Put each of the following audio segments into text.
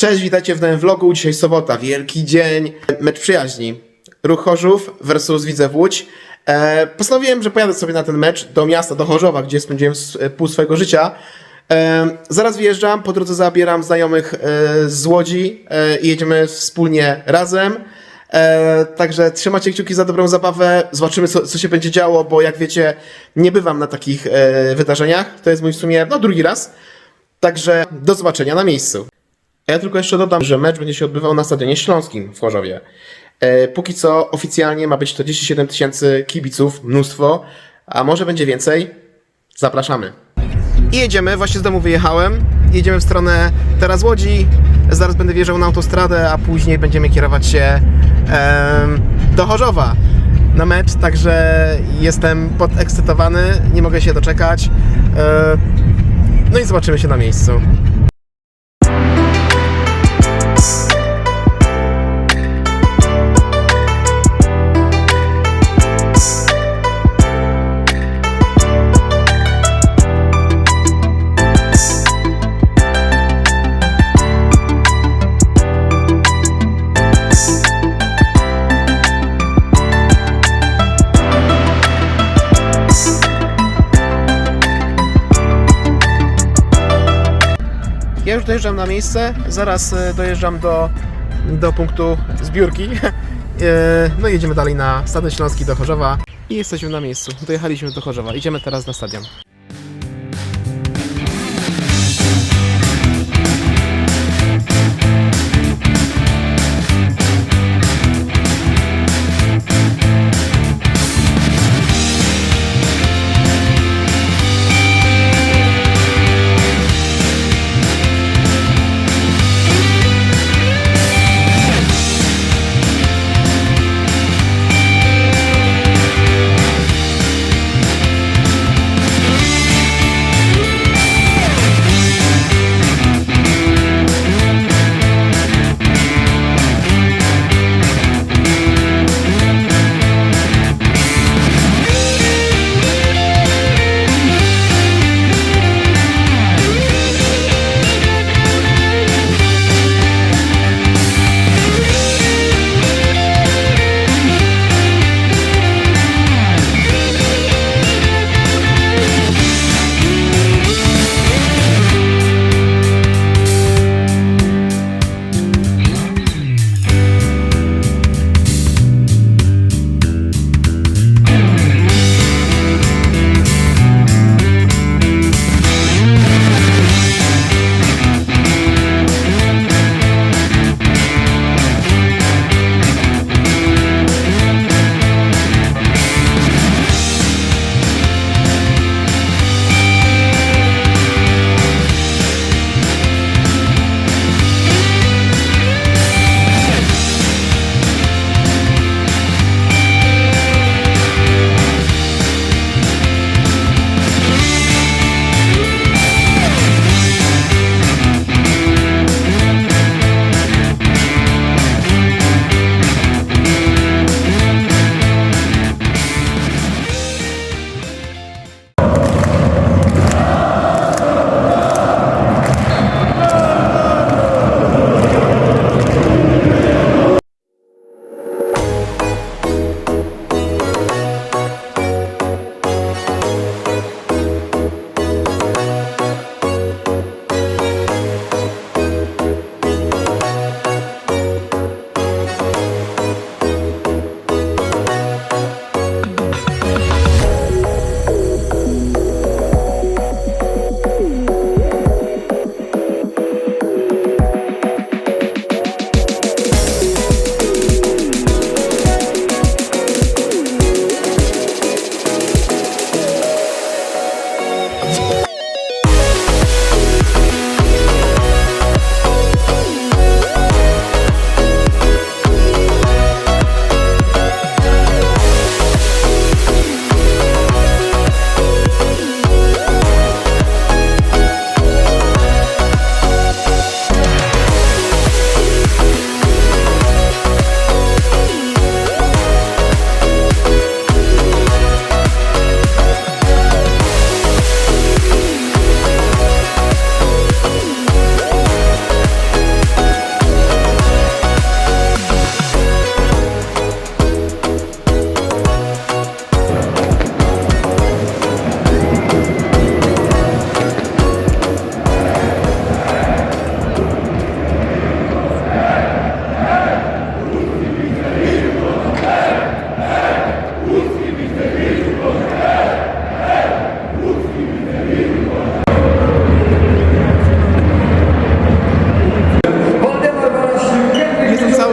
Cześć, witajcie w nowym vlogu. Dzisiaj sobota, wielki dzień, mecz przyjaźni. Ruch Chorzów versus Widzew Łódź. E, postanowiłem, że pojadę sobie na ten mecz do miasta, do Chorzowa, gdzie spędziłem s- pół swojego życia. E, zaraz wyjeżdżam, po drodze zabieram znajomych e, z Łodzi e, i jedziemy wspólnie razem. E, także trzymacie kciuki za dobrą zabawę. Zobaczymy, co, co się będzie działo, bo jak wiecie, nie bywam na takich e, wydarzeniach. To jest mój w sumie no, drugi raz. Także do zobaczenia na miejscu. Ja tylko jeszcze dodam, że mecz będzie się odbywał na Stadionie Śląskim w Chorzowie. E, póki co oficjalnie ma być 47 tysięcy kibiców, mnóstwo, a może będzie więcej? Zapraszamy. I jedziemy, właśnie z domu wyjechałem. Jedziemy w stronę teraz Łodzi. Zaraz będę wjeżdżał na autostradę, a później będziemy kierować się em, do Chorzowa na mecz, także jestem podekscytowany, nie mogę się doczekać. E, no i zobaczymy się na miejscu. Ja już dojeżdżam na miejsce, zaraz e, dojeżdżam do, do punktu zbiórki. E, No i jedziemy dalej na Stadion Śląski do Chorzowa i jesteśmy na miejscu. Dojechaliśmy do Chorzowa, idziemy teraz na stadion.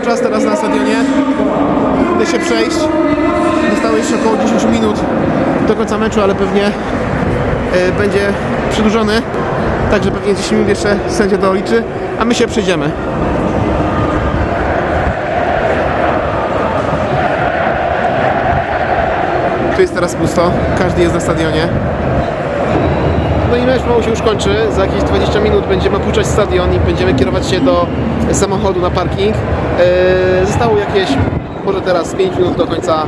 cały czas teraz na stadionie. Idę się przejść. Zostało jeszcze około 10 minut do końca meczu, ale pewnie y, będzie przedłużony. Także pewnie 10 minut jeszcze sędzia doliczy, a my się przejdziemy. Tu jest teraz pusto, każdy jest na stadionie. No i mecz mało się już kończy. Za jakieś 20 minut będziemy opuszczać stadion i będziemy kierować się do samochodu na parking. Eee, zostało jakieś, może teraz 5 minut do końca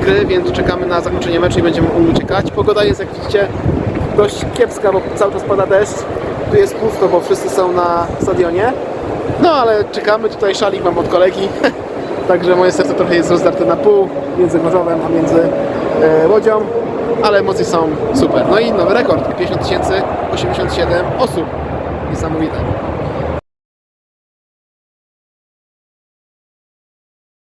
gry, więc czekamy na zakończenie meczu i będziemy uciekać. Pogoda jest, jak widzicie, dość kiepska, bo cały czas pada deszcz. Tu jest pusto, bo wszyscy są na stadionie. No ale czekamy, tutaj szalik mam od kolegi. Także moje serce trochę jest rozdarte na pół między Chorzowem a między e, Łodzią, ale emocje są super. No i nowy rekord, 50 87 osób. Niesamowite.